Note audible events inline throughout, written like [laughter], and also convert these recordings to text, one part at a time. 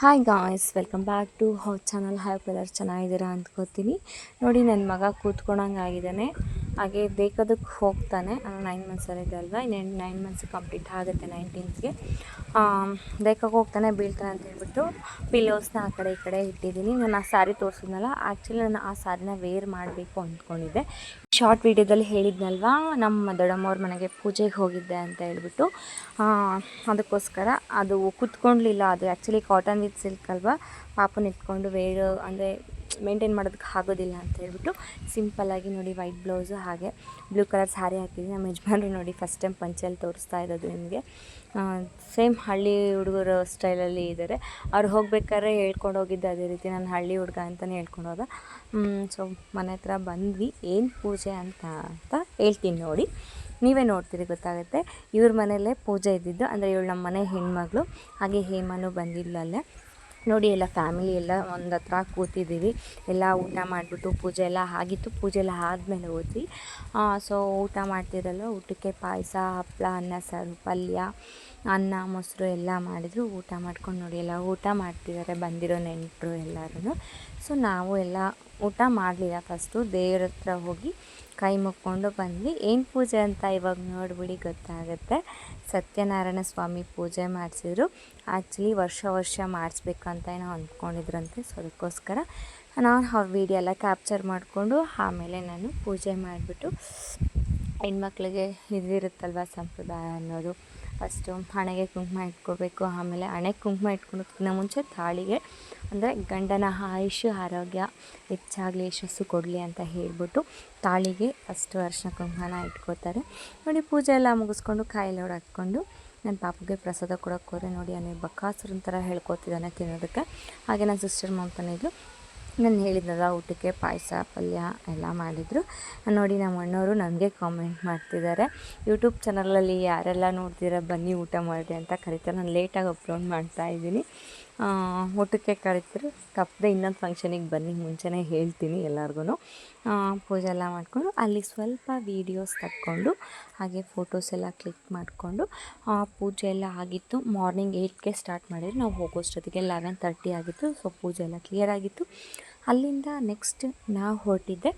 Hi guys welcome back to how channel hi ಎಲ್ಲರೂ ಚೆನ್ನಾಗಿದ್ದೀರಾ ಅಂದ್ಕೋತೀನಿ. ನೋಡಿ ನನ್ನ ಮಗ ಕೂತ್ಕೊಂಡಂಗೆ ಆಗಿದ್ದಾನೆ ಹಾಗೆ ಬೇಕಾದಕ್ಕೆ ಹೋಗ್ತಾನೆ. ನೈನ್ ಮಂತ್ಸಲ್ಲಿದೆ ಅಲ್ವಾ? ಇನ್ನೆಂಟು ನೈನ್ ಮಂತ್ಸ್ ಕಂಪ್ಲೀಟ್ ಆಗುತ್ತೆ ನೈನ್ಟೀನ್ತ್ಗೆ ಬೇಕಕ್ಕೆ ಹೋಗ್ತಾನೆ, ಬೀಳ್ತಾನೆ ಅಂತ ಹೇಳ್ಬಿಟ್ಟು ಪಿಲೋಸ್ನ ಆ ಕಡೆ ಈ ಕಡೆ ಇಟ್ಟಿದ್ದೀನಿ. ನಾನು ಆ ಸ್ಯಾರಿ ತೋರಿಸಿದ್ನಲ್ಲ ಆ್ಯಕ್ಚುಲಿ ನಾನು ಆ ಸ್ಯಾರಿನ ವೇರ್ ಮಾಡಬೇಕು ಅಂದ್ಕೊಂಡಿದ್ದೆ. ಶಾರ್ಟ್ ವೀಡಿಯೋದಲ್ಲಿ ಹೇಳಿದ್ನಲ್ವಾ, ನಮ್ಮ ದೊಡ್ಡಮ್ಮವ್ರ ಮನೆಗೆ ಪೂಜೆಗೆ ಹೋಗಿದ್ದೆ ಅಂತ ಹೇಳ್ಬಿಟ್ಟು. ಅದಕ್ಕೋಸ್ಕರ ಅದು ಕುತ್ಕೊಂಡ್ಲಿಲ್ಲ ಅದು ಆ್ಯಕ್ಚುಲಿ ಕಾಟನ್ ವಿತ್ ಸಿಲ್ಕ್ ಅಲ್ವಾ? ಪಾಪನ ಇಟ್ಕೊಂಡು ವೇರ್ ಅಂದರೆ ಮೇಂಟೈನ್ ಮಾಡೋದಕ್ಕೆ ಆಗೋದಿಲ್ಲ ಅಂತ ಹೇಳ್ಬಿಟ್ಟು ಸಿಂಪಲ್ಲಾಗಿ ನೋಡಿ ವೈಟ್ ಬ್ಲೌಸು ಹಾಗೆ ಬ್ಲೂ ಕಲರ್ ಸ್ಯಾರಿ ಹಾಕಿದ್ದೀನಿ. ನಮ್ಮ ಯಜಮಾನ್ರು ನೋಡಿ ಫಸ್ಟ್ ಟೈಮ್ ಪಂಚಲ್ಲಿ ತೋರಿಸ್ತಾ ಇರೋದು ನಿಮಗೆ. ಸೇಮ್ ಹಳ್ಳಿ ಹುಡುಗರ ಸ್ಟೈಲಲ್ಲಿ ಇದ್ದಾರೆ. ಅವ್ರು ಹೋಗ್ಬೇಕಾದ್ರೆ ಹೇಳ್ಕೊಂಡು ಹೋಗಿದ್ದೆ ಅದೇ ರೀತಿ, ನಾನು ಹಳ್ಳಿ ಹುಡುಗ ಅಂತಲೇ ಹೇಳ್ಕೊಂಡು ಹೋದ ಸೊ ಮನೆ ಹತ್ರ ಬಂದ್ವಿ. ಏನು ಪೂಜೆ ಅಂತ ಅಂತ ಹೇಳ್ತೀನಿ ನೋಡಿ. ನೀವೇ ನೋಡ್ತೀರಿ, ಗೊತ್ತಾಗುತ್ತೆ. ಇವ್ರ ಮನೆಯಲ್ಲೇ ಪೂಜೆ ಇದ್ದಿದ್ದು. ಅಂದರೆ ಇವಳು ನಮ್ಮ ಮನೆ ಹೆಣ್ಮಗಳು. ಹಾಗೆ ಹೇಮನು ಬಂದಿಲ್ಲಲ್ಲೇ ನೋಡಿ ಎಲ್ಲ ಫ್ಯಾಮಿಲಿ ಎಲ್ಲ ಒಂದು ಹತ್ರ ಕೂತಿದ್ದೀವಿ. ಎಲ್ಲ ಊಟ ಮಾಡಿಬಿಟ್ಟು ಪೂಜೆ ಎಲ್ಲ ಆಗಿತ್ತು. ಪೂಜೆ ಎಲ್ಲ ಆದಮೇಲೆ ಹೋದ್ವಿ. ಸೊ ಊಟ ಮಾಡ್ತಿರಲ್ಲ ಊಟಕ್ಕೆ ಪಾಯಸ ಹಪ್ಪಳ ಅನ್ನ ಸಾರು, ಪಲ್ಯ ಅನ್ನ, ಮೊಸರು ಎಲ್ಲ ಮಾಡಿದರು. ಊಟ ಮಾಡ್ಕೊಂಡು ನೋಡಿ, ಎಲ್ಲ ಊಟ ಮಾಡ್ತಿದ್ದಾರೆ, ಬಂದಿರೋ ನೆಂಟರು ಎಲ್ಲರೂ ಸೊ ನಾವು ಎಲ್ಲ ಊಟ ಮಾಡಲಿಲ್ಲ ಫಸ್ಟು ದೇವ್ರ ಹತ್ರ ಹೋಗಿ ಕೈ ಮುಕ್ಕೊಂಡು ಬಂದ್ವಿ. ಏನು ಪೂಜೆ ಅಂತ ಇವಾಗ ನೋಡಿಬಿಡಿ ಗೊತ್ತಾಗುತ್ತೆ. ಸತ್ಯನಾರಾಯಣ ಸ್ವಾಮಿ ಪೂಜೆ ಮಾಡಿಸಿದ್ರು. ಆ್ಯಕ್ಚುಲಿ ವರ್ಷ ವರ್ಷ ಮಾಡಿಸ್ಬೇಕಂತ ಏನೋ ಅಂದ್ಕೊಂಡಿದ್ರಂತೆ. ಸೊ ಅದಕ್ಕೋಸ್ಕರ ನಾನು ಆ ವೀಡಿಯೋ ಎಲ್ಲ ಕ್ಯಾಪ್ಚರ್ ಮಾಡಿಕೊಂಡು ಆಮೇಲೆ ನಾನು ಪೂಜೆ ಮಾಡಿಬಿಟ್ಟು ಹೆಣ್ಮಕ್ಳಿಗೆ ಇದಿರುತ್ತಲ್ವ ಸಂಪ್ರದಾಯ ಅನ್ನೋದು. ಫಸ್ಟು ಹಣೆಗೆ ಕುಂಕುಮ ಇಟ್ಕೋಬೇಕು, ಆಮೇಲೆ ಹಣೆಗೆ ಕುಂಕುಮ ಇಟ್ಕೊಳೋದಕ್ಕಿಂತ ಮುಂಚೆ ತಾಳಿಗೆ ಅಂದರೆ ಗಂಡನ ಆಯುಷ್ಯ ಆರೋಗ್ಯ ಹೆಚ್ಚಾಗಲಿ, ಯಶಸ್ಸು ಕೊಡಲಿ ಅಂತ ಹೇಳಿಬಿಟ್ಟು ತಾಳಿಗೆ ಫಸ್ಟು ಅರ್ಶಿನ ಕುಂಕುಮನ ಇಟ್ಕೋತಾರೆ. ನೋಡಿ ಪೂಜೆ ಎಲ್ಲ ಮುಗಿಸ್ಕೊಂಡು ಕಾಯಿಲೆ ಹಾಕ್ಕೊಂಡು ನನ್ನ ಪಾಪಗೆ ಪ್ರಸಾದ ಕೊಡೋಕ್ಕೆ ಹೋದ್ರೆ ನೋಡಿ ಅವನಿಗೆ ಬಕಾಸುರನ ಥರ ಹೇಳ್ಕೊತಿದ್ದಾನೆ ತಿನ್ನೋದಕ್ಕೆ. ಹಾಗೆ ನನ್ನ ಸಿಸ್ಟರ್ ಇದ್ಲು. ನಾನು ಹೇಳಿದ್ನಲ್ಲ, ಊಟಕ್ಕೆ ಪಾಯಸ, ಪಲ್ಯ ಎಲ್ಲ ಮಾಡಿದರು. ನೋಡಿ, ನಮ್ಮ ಅಣ್ಣವರು ನನಗೆ ಕಾಮೆಂಟ್ ಮಾಡ್ತಿದ್ದಾರೆ. ಯೂಟ್ಯೂಬ್ ಚಾನಲಲ್ಲಿ ಯಾರೆಲ್ಲ ನೋಡ್ತೀರ, ಬನ್ನಿ ಊಟ ಮಾಡಿರಿ ಅಂತ ಕರಿತಾರೆ. ನಾನು ಲೇಟಾಗಿ ಅಪ್ಲೋಡ್ ಮಾಡ್ತಾ ಇದ್ದೀನಿ. ಊಟಕ್ಕೆ ಕರೀತೀರಿ ತಪ್ಪದೆ ಇನ್ನೊಂದು ಫಂಕ್ಷನಿಗೆ ಬನ್ನಿ, ಮುಂಚೆನೇ ಹೇಳ್ತೀನಿ ಎಲ್ಲರಿಗೂ ಪೂಜೆ ಎಲ್ಲ ಮಾಡಿಕೊಂಡು ಅಲ್ಲಿ ಸ್ವಲ್ಪ ವೀಡಿಯೋಸ್ ತಕ್ಕೊಂಡು, ಹಾಗೆ ಫೋಟೋಸ್ ಎಲ್ಲ ಕ್ಲಿಕ್ ಮಾಡಿಕೊಂಡು ಪೂಜೆ ಎಲ್ಲ ಆಗಿತ್ತು. ಮಾರ್ನಿಂಗ್ ಏಯ್ಟ್ಗೆ ಸ್ಟಾರ್ಟ್ ಮಾಡಿದ್ರು ನಾವು ಹೋಗೋಷ್ಟೊತ್ತಿಗೆ ಲೆವೆನ್ ತರ್ಟಿ ಆಗಿತ್ತು. ಸೊ ಪೂಜೆ ಎಲ್ಲ ಕ್ಲಿಯರ್ ಆಗಿತ್ತು. ಅಲ್ಲಿಂದ ನೆಕ್ಸ್ಟ್ ನಾವು ಹೊರಟಿದ್ದೆ.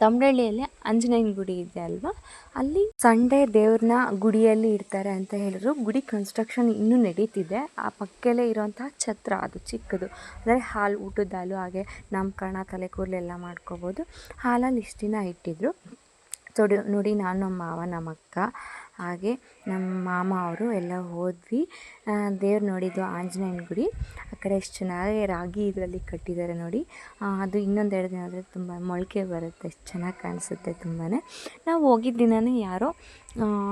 ತಮ್ಮಡಳ್ಳಿಯಲ್ಲಿ ಆಂಜನೇಯನ ಗುಡಿ ಇದೆ ಅಲ್ವಾ? ಅಲ್ಲಿ ಸಂಡೇ ದೇವ್ರನ್ನ ಗುಡಿಯಲ್ಲಿ ಇಡ್ತಾರೆ ಅಂತ ಹೇಳಿದ್ರು. ಗುಡಿ ಕನ್ಸ್ಟ್ರಕ್ಷನ್ ಇನ್ನೂ ನಡೀತಿದೆ. ಆ ಪಕ್ಕದಲ್ಲೇ ಇರೋಂತಹ ಛತ್ರ ಅದು ಚಿಕ್ಕದು. ಅಂದರೆ ಹಾಲು ಊಟದ ಹಾಲು ಹಾಗೆ ನಾಮಕರಣ, ತಲೆ ಕೂದಲೆಲ್ಲ ಮಾಡ್ಕೋಬೋದು. ಹಾಲಲ್ಲಿ ಇಷ್ಟು ದಿನ ಇಟ್ಟಿದ್ರು. ಸೊ ನೋಡಿ ನಾನು ನಮ್ಮ ಮಾವ, ನಮ್ಮ ಅಕ್ಕ. ಹಾಗೆ ನಮ್ಮ ಮಾಮ ಅವರು ಎಲ್ಲ ಹೋದ್ವಿ. ದೇವ್ರು ನೋಡಿದ್ದು ಆಂಜನೇಯನ ಗುಡಿ. ಆ ಕಡೆ ಎಷ್ಟು ಚೆನ್ನಾಗಿ ರಾಗಿ ಇದರಲ್ಲಿ ಕಟ್ಟಿದ್ದಾರೆ ನೋಡಿ. ಅದು ಇನ್ನೊಂದು ಎರಡು ದಿನ ಆದರೆ ತುಂಬ ಮೊಳಕೆ ಬರುತ್ತೆ, ಎಷ್ಟು ಚೆನ್ನಾಗಿ ಕಾಣಿಸುತ್ತೆ ತುಂಬಾ ನಾವು ಹೋಗಿದ್ದ ದಿನವೇ ಯಾರೋ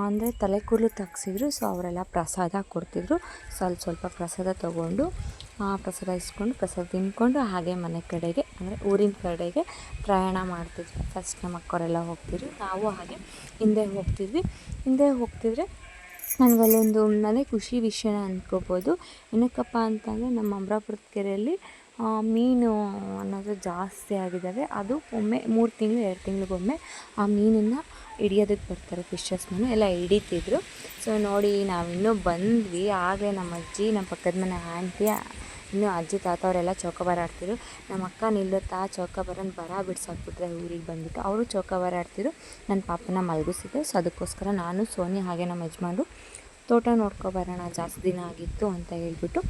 ಅಂದರೆ ತಲೆ ಕೂದಲು ತಗ್ಸಿದ್ರು, ಸೊ ಅವರೆಲ್ಲ ಪ್ರಸಾದ ಕೊಡ್ತಿದ್ರು. ಸ್ವಲ್ಪ ಸ್ವಲ್ಪ ಪ್ರಸಾದ ತೊಗೊಂಡು ಪ್ರಸಾದ ಇಸ್ಕೊಂಡು ಪ್ರಸಾದ ತಿಂದ್ಕೊಂಡು ಹಾಗೆ ಮನೆ ಕಡೆಗೆ, ಅಂದರೆ ಊರಿನ ಕಡೆಗೆ ಪ್ರಯಾಣ ಮಾಡ್ತಿದ್ವಿ. ಫಸ್ಟ್ ನಮ್ಮ ಅಕ್ಕವರೆಲ್ಲ ಹೋಗ್ತಿದ್ರು. ನಾವು ಹಾಗೆ ಹಿಂದೆ ಹೋಗ್ತಿದ್ವಿ. ಹಿಂದೆ ಹೋಗ್ತಿದ್ರೆ ನನಗಲ್ಲೊಂದು ಮನೆ ಖುಷಿ ವಿಷಯನ ಅಂದ್ಕೋಬೋದು ಏನಕ್ಕಪ್ಪ ಅಂತಂದರೆ ನಮ್ಮ ಅಮರಾಪುರದ ಕೆರೆಯಲ್ಲಿ ಮೀನು ಅನ್ನೋದು ಜಾಸ್ತಿ ಆಗಿದ್ದಾವೆ. ಅದು ಒಮ್ಮೆ ಮೂರು ತಿಂಗಳು, ಎರಡು ತಿಂಗಳಿಗೊಮ್ಮೆ ಆ ಮೀನನ್ನು ಹಿಡಿಯೋದಕ್ಕೆ ಬರ್ತಾರೆ ಫಿಶರ್ಸ್ಮನ್ನು ಎಲ್ಲ ಹಿಡಿತಿದ್ರು. ಸೊ ನೋಡಿ ನಾವಿನ್ನೂ ಬಂದ್ವಿ. ಆಗಲೇ ನಮ್ಮ ಅಜ್ಜಿ, ನಮ್ಮ ಪಕ್ಕದ ಮನೆ ಆಂಟಿ ಇನ್ನೂ ಅಜ್ಜಿ, ತಾತ ಅವರೆಲ್ಲ ಚೌಕಾಬಾರ ಆಡ್ತಿದ್ರು. ನಮ್ಮ ಅಕ್ಕ ನಿಲ್ಲುತ್ತಾ ಚೌಕಾಬಾರನ ಬರ ಬಿಡ್ಸಾಕ್ಬಿಟ್ರೆ ಊರಿಗೆ ಬಂದ್ಬಿಟ್ಟು ಅವರು ಚೌಕಾಬಾರ ಆಡ್ತಿದ್ರು. ನನ್ನ ಪಾಪನ ಮಲಗಿಸಿದ್ದೆ ಸೊ ಅದಕ್ಕೋಸ್ಕರ ನಾನು, ಸೋನಿ ಹಾಗೆ ನಮ್ಮ ಯಜಮಾನ್ರು ತೋಟ ನೋಡ್ಕೊಬರೋಣ ಜಾಸ್ತಿ ದಿನ ಆಗಿತ್ತು ಅಂತ ಹೇಳ್ಬಿಟ್ಟು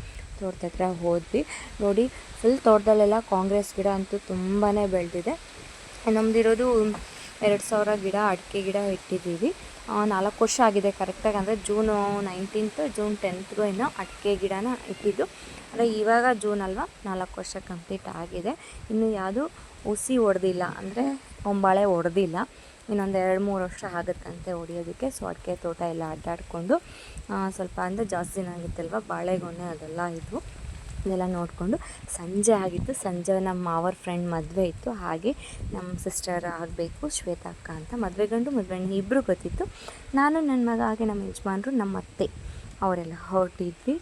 ತೋಟದ ಹತ್ರ ಹೋದ್ವಿ. ನೋಡಿ ಫುಲ್ ತೋಟದಲ್ಲೆಲ್ಲ ಕಾಂಗ್ರೆಸ್ ಗಿಡ ಅಂತೂ ತುಂಬಾ ಬೆಳೆದಿದೆ. ನಮ್ಮದಿರೋದು ಎರಡು ಸಾವಿರ ಗಿಡ, ಅಡಿಕೆ ಗಿಡ ಇಟ್ಟಿದ್ದೀವಿ. ನಾಲ್ಕು ವರ್ಷ ಆಗಿದೆ ಕರೆಕ್ಟಾಗಿ ಅಂದರೆ ಜೂನು ನೈನ್ಟೀನ್ತ್ ಜೂನ್ ಟೆಂತ್ಗೂ ಏನೋ ಅಡಿಕೆ ಗಿಡನ ಇಟ್ಟಿದ್ದು. ಅಂದರೆ ಇವಾಗ ಜೂನ್ ಅಲ್ವಾ? ನಾಲ್ಕು ವರ್ಷ ಕಂಪ್ಲೀಟ್ ಆಗಿದೆ. ಇನ್ನು ಯಾವುದು ಹುಸಿ ಹೊಡೆದಿಲ್ಲ ಅಂದರೆ ಹೊಂಬಾಳೆ ಹೊಡೆದಿಲ್ಲ ಇನ್ನೊಂದು ಎರಡು, ಮೂರು ವರ್ಷ ಆಗುತ್ತಂತೆ ಹೊಡಿಯೋದಕ್ಕೆ ಸೊ ಅಡಿಕೆ ತೋಟ ಎಲ್ಲ ಅಡ್ಡಾಡಿಕೊಂಡು ಸ್ವಲ್ಪ ಅಂದರೆ ಜಾಸ್ತಿ ದಿನ ಆಗಿತ್ತಲ್ವ? ಬಾಳೆಗೊನೆ ಅದೆಲ್ಲ ಇದ್ವು. ಇದೆಲ್ಲ ನೋಡಿಕೊಂಡು ಸಂಜೆ ಆಗಿತ್ತು. ಸಂಜೆ ನಮ್ಮ ಮಾವರ ಫ್ರೆಂಡ್ ಮದುವೆ ಇತ್ತು. ಹಾಗೆ ನಮ್ಮ ಸಿಸ್ಟರ್ ಆಗಬೇಕು, ಶ್ವೇತಾ ಅಕ್ಕ ಅಂತ ಮದುವೆ ಗಂಡು, ಮದುವೆ ಹೆಣ್ಣು ಇಬ್ಬರು ಗೊತ್ತಿತ್ತು. ನಾನು ನನ್ನ ಮಗ, ಹಾಗೆ ನಮ್ಮ ಯಜಮಾನರು, ನಮ್ಮ ಅತ್ತೆ ಅವರೆಲ್ಲ ಹೊರಟಿದ್ವಿ.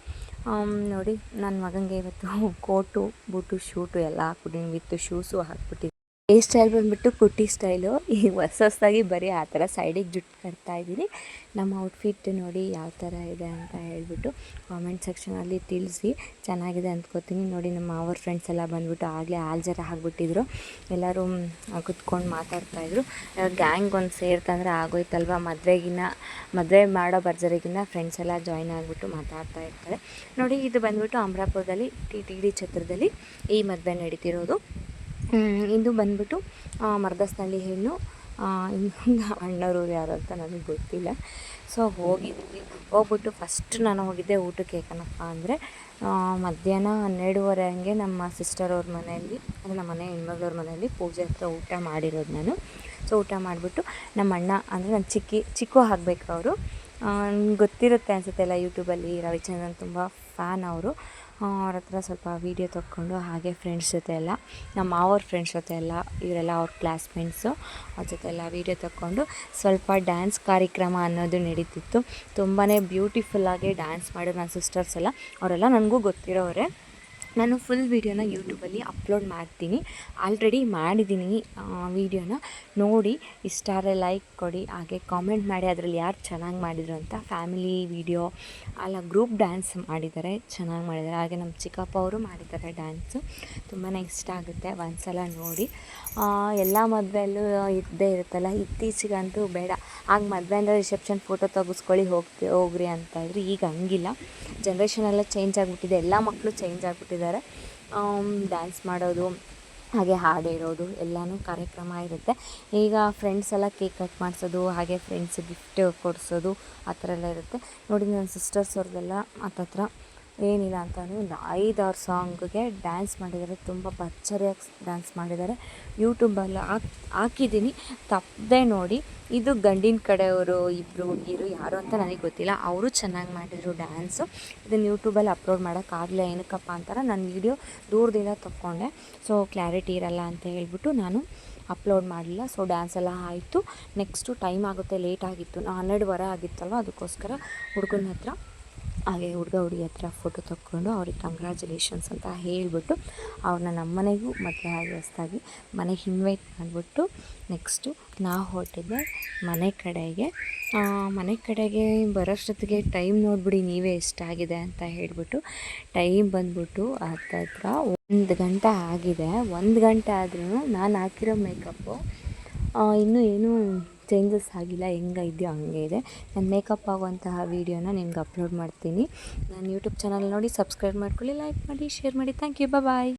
ನೋಡಿ ನನ್ನ ಮಗನಿಗೆ ಇವತ್ತು [laughs] ಕೋಟು ಬೂಟು ಶೂಟು ಎಲ್ಲ ಹಾಕ್ಬಿಟ್ಟಿನಿ ವಿತ್ ಶೂಸು ಹಾಕ್ಬಿಟ್ಟಿದ್ವಿ ಈ ಸ್ಟೈಲ್ ಬಂದುಬಿಟ್ಟು ಕುಟ್ಟಿ ಸ್ಟೈಲು. ಈಗ ಹೊಸ ಹೊಸದಾಗಿ ಬರೀ ಆ ಥರ ಸೈಡಿಗೆ ಜುಟ್ಟು ಕಟ್ತಾ ಇದ್ದೀನಿ. ನಮ್ಮ ಔಟ್ಫಿಟ್ ನೋಡಿ ಯಾವ ಥರ ಇದೆ ಅಂತ ಹೇಳ್ಬಿಟ್ಟು ಕಾಮೆಂಟ್ ಸೆಕ್ಷನಲ್ಲಿ ತಿಳಿಸಿ. ಚೆನ್ನಾಗಿದೆ ಅಂದ್ಕೋತೀನಿ. ನೋಡಿ ನಮ್ಮ ಅವ್ರ ಫ್ರೆಂಡ್ಸ್ ಎಲ್ಲ ಬಂದುಬಿಟ್ಟು ಆಗಲೇ ಆಲ್ಜರ ಆಗಿಬಿಟ್ಟಿದ್ರು ಎಲ್ಲರೂ ಕುತ್ಕೊಂಡು ಮಾತಾಡ್ತಾಯಿದ್ರು ಗ್ಯಾಂಗ್ ಒಂದು ಸೇರ್ತಂದ್ರೆ ಆಗೋಯ್ತಲ್ವ? ಮದುವೆಗಿನ್ನ, ಮದುವೆ ಮಾಡೋ ಬರ್ಜರಿಗಿನ್ನ ಫ್ರೆಂಡ್ಸ್ ಎಲ್ಲ ಜಾಯ್ನ್ ಆಗಿಬಿಟ್ಟು ಮಾತಾಡ್ತಾ ಇರ್ತಾರೆ. ನೋಡಿ ಇದು ಬಂದುಬಿಟ್ಟು ಅಮರಾಪುರದಲ್ಲಿ, ಟಿ ಟಿ ಡಿ ಛತ್ರದಲ್ಲಿ ಈ ಮದುವೆ ನಡೀತಿರೋದು. ಇದು ಬಂದ್ಬಿಟ್ಟು ಮರ್ದಸ್ನಳ್ಳಿ ಹೆಣ್ಣು ಇನ್ನೊಂದು ಅಣ್ಣವರು ಯಾರು ಅಂತ ನನಗೆ ಗೊತ್ತಿಲ್ಲ. ಸೊ ಹೋಗಿದ್ವಿ. ಹೋಗ್ಬಿಟ್ಟು ಫಸ್ಟ್ ನಾನು ಹೋಗಿದ್ದೆ ಊಟಕ್ಕೆ ಯಾಕನಪ್ಪ ಅಂದರೆ ಮಧ್ಯಾಹ್ನ ಹನ್ನೆರಡುವರೆ ಹಂಗೆ ನಮ್ಮ ಸಿಸ್ಟರ್ ಅವ್ರ ಮನೆಯಲ್ಲಿ, ಅಂದರೆ ನಮ್ಮ ಮನೆ ಹೆಣ್ಮಗಳವ್ರ ಮನೆಯಲ್ಲಿ ಪೂಜೆ ಹತ್ರ ಊಟ ಮಾಡಿರೋದು ನಾನು. ಸೊ ಊಟ ಮಾಡಿಬಿಟ್ಟು ನಮ್ಮ ಅಣ್ಣ ಅಂದರೆ ನನ್ನ ಚಿಕ್ಕಿ, ಚಿಕ್ಕು ಆಗಬೇಕು ಅವರು. ಗೊತ್ತಿರುತ್ತೆ ಅನಿಸುತ್ತೆ ಎಲ್ಲ ಯೂಟ್ಯೂಬಲ್ಲಿ ರವಿಚಂದ್ರನ್ ತುಂಬ ಫ್ಯಾನ್ ಅವರು. ಅವ್ರ ಹತ್ರ ಸ್ವಲ್ಪ ವೀಡಿಯೋ ತೊಗೊಂಡು ಹಾಗೆ ಫ್ರೆಂಡ್ಸ್ ಜೊತೆ ಎಲ್ಲ ನಮ್ಮ ಮಾವರ ಫ್ರೆಂಡ್ಸ್ ಜೊತೆ ಎಲ್ಲ, ಇವರೆಲ್ಲ ಅವ್ರ ಕ್ಲಾಸ್ಮೇಟ್ಸು ಅವ್ರ ಜೊತೆ ಎಲ್ಲ ವೀಡಿಯೋ ತೊಗೊಂಡು ಸ್ವಲ್ಪ ಡ್ಯಾನ್ಸ್ ಕಾರ್ಯಕ್ರಮ ಅನ್ನೋದು ನಡೀತಿತ್ತು. ತುಂಬಾ ಬ್ಯೂಟಿಫುಲ್ಲಾಗಿ ಡ್ಯಾನ್ಸ್ ಮಾಡೋ ನನ್ನ ಸಿಸ್ಟರ್ಸ್ ಎಲ್ಲ, ಅವರೆಲ್ಲ ನನಗೂ ಗೊತ್ತಿರೋರೆ. ನಾನು ಫುಲ್ ವೀಡಿಯೋನ ಯೂಟ್ಯೂಬಲ್ಲಿ ಅಪ್ಲೋಡ್ ಮಾಡ್ತೀನಿ. ಆಲ್ರೆಡಿ ಮಾಡಿದ್ದೀನಿ ವೀಡಿಯೋನ ನೋಡಿ ಇಷ್ಟಾರೆ ಲೈಕ್ ಕೊಡಿ, ಹಾಗೆ ಕಾಮೆಂಟ್ ಮಾಡಿ, ಅದರಲ್ಲಿ ಯಾರು ಚೆನ್ನಾಗಿ ಮಾಡಿದರು ಅಂತ ಫ್ಯಾಮಿಲಿ ವೀಡಿಯೋ ಅಲ್ಲ ಗ್ರೂಪ್ ಡ್ಯಾನ್ಸ್ ಮಾಡಿದ್ದಾರೆ, ಚೆನ್ನಾಗಿ ಮಾಡಿದ್ದಾರೆ. ಹಾಗೆ ನಮ್ಮ ಚಿಕ್ಕಪ್ಪ ಅವರು ಮಾಡಿದ್ದಾರೆ ಡ್ಯಾನ್ಸು ತುಂಬಾ ಇಷ್ಟ ಆಗುತ್ತೆ ಒಂದು ಸಲ ನೋಡಿ ಎಲ್ಲ ಮದುವೆಯಲ್ಲೂ ಇದ್ದೇ ಇರುತ್ತಲ್ಲ, ಇತ್ತೀಚೆಗಂತೂ ಬೇಡ. ಆಗ ಮದುವೆ ಅಂದರೆ ರಿಸೆಪ್ಷನ್ ಫೋಟೋ ತೆಗೆಸ್ಕೊಳ್ಳಿ, ಹೋಗ್ತಿ, ಹೋಗ್ರಿ ಅಂತ ಇದ್ರು. ಈಗ ಹಂಗಿಲ್ಲ. ಜನ್ರೇಷನ್ ಎಲ್ಲ ಚೇಂಜ್ ಆಗಿಬಿಟ್ಟಿದೆ, ಎಲ್ಲ ಮಕ್ಕಳು ಚೇಂಜ್ ಆಗಿಬಿಟ್ಟಿದ್ದಾರೆ. ಡ್ಯಾನ್ಸ್ ಮಾಡೋದು, ಹಾಗೆ ಹಾಡು ಹೇಳೋದು ಎಲ್ಲನೂ ಕಾರ್ಯಕ್ರಮ ಇರುತ್ತೆ. ಈಗ ಫ್ರೆಂಡ್ಸ್ ಎಲ್ಲ ಕೇಕ್ ಕಟ್ ಮಾಡಿಸೋದು, ಹಾಗೆ ಫ್ರೆಂಡ್ಸ್ ಗಿಫ್ಟ್ ಕೊಡಿಸೋದು, ಆ ಥರ ಎಲ್ಲ ಇರುತ್ತೆ. ನೋಡಿ ನನ್ನ ಸಿಸ್ಟರ್ಸ್ ಆ ಹತ್ತತ್ರ ಏನಿಲ್ಲ ಅಂತಂದರೆ ಒಂದು ಐದಾರು ಸಾಂಗ್ಗೆ ಡ್ಯಾನ್ಸ್ ಮಾಡಿದ್ದಾರೆ. ತುಂಬ ಭರ್ಜರಿಯಾಗಿ ಡ್ಯಾನ್ಸ್ ಮಾಡಿದ್ದಾರೆ. ಯೂಟ್ಯೂಬಲ್ಲಿ ಹಾಕಿ, ಹಾಕಿದ್ದೀನಿ. ತಪ್ಪದೆ ನೋಡಿ. ಇದು ಗಂಡಿನ ಕಡೆಯವರು ಇಬ್ಬರು ಹುಡುಗಿರು, ಯಾರು ಅಂತ ನನಗೆ ಗೊತ್ತಿಲ್ಲ. ಅವರು ಚೆನ್ನಾಗಿ ಮಾಡಿದರು ಡ್ಯಾನ್ಸು ಇದನ್ನು ಯೂಟ್ಯೂಬಲ್ಲಿ ಅಪ್ಲೋಡ್ ಮಾಡೋಕ್ಕಾಗಲಿಲ್ಲ ಏನಕ್ಕಪ್ಪ ಅಂತಾರೆ, ನಾನು ವೀಡಿಯೋ ದೂರದಿಂದ ತಕ್ಕೊಂಡೆ. ಸೊ ಕ್ಲಾರಿಟಿ ಇರಲ್ಲ ಅಂತ ಹೇಳ್ಬಿಟ್ಟು ನಾನು ಅಪ್ಲೋಡ್ ಮಾಡಲಿಲ್ಲ. ಸೊ ಡ್ಯಾನ್ಸ್ ಎಲ್ಲ ಆಯಿತು. ನೆಕ್ಸ್ಟು ಟೈಮ್ ಆಗುತ್ತೆ ಲೇಟ್ ಆಗಿತ್ತು. ಹನ್ನೆರಡುವರೆ ಆಗಿತ್ತಲ್ವ? ಅದಕ್ಕೋಸ್ಕರ ಹುಡುಗನ ಹತ್ರ ಹಾಗೆ ಹುಡುಗ ಹುಡುಗಿ ಹತ್ರ ಫೋಟೋ ತಕ್ಕೊಂಡು ಅವ್ರಿಗೆ ಕಂಗ್ರ್ಯಾಚುಲೇಷನ್ಸ್ ಅಂತ ಹೇಳಿಬಿಟ್ಟು ಅವ್ರನ್ನ ನಮ್ಮ ಮನೆಗೂ ಮದುವೆ ಆಗಿ ಮನೆಗೆ ಇನ್ವೈಟ್ ಮಾಡಿಬಿಟ್ಟು ನೆಕ್ಸ್ಟು ನಾವು ಹೊರಟಿದ್ದೆ ಮನೆ ಕಡೆಗೆ. ಮನೆ ಕಡೆಗೆ ಬರೋಷ್ಟೊತ್ತಿಗೆ ಟೈಮ್ ನೋಡಿಬಿಡಿ, ನೀವೇ ಎಷ್ಟಾಗಿದೆ ಅಂತ ಹೇಳಿಬಿಟ್ಟು ಟೈಮ್ ಬಂದ್ಬಿಟ್ಟು ಹತ್ತಿರ ಒಂದು ಗಂಟೆ ಆಗಿದೆ. ಒಂದು ಗಂಟೆ ಆದ್ರೂ ನಾನು ಹಾಕಿರೋ ಮೇಕಪ್ಪು ಇನ್ನೂ ಏನೂ ಚೇಂಜಸ್ ಆಗಿಲ್ಲ, ಹೆಂಗೆ ಇದೆಯೋ ಹಂಗೆ ಇದೆ. ನಾನು ಮೇಕಪ್ ಆಗುವಂತಹ ವೀಡಿಯೋನ ನಿಮ್ಗೆ ಅಪ್ಲೋಡ್ ಮಾಡ್ತೀನಿ. ನಾನು ಯೂಟ್ಯೂಬ್ ಚಾನಲ್ ನೋಡಿ ಸಬ್ಸ್ಕ್ರೈಬ್ ಮಾಡ್ಕೊಳ್ಳಿ ಲೈಕ್ ಮಾಡಿ ಶೇರ್ ಮಾಡಿ. Thank you bye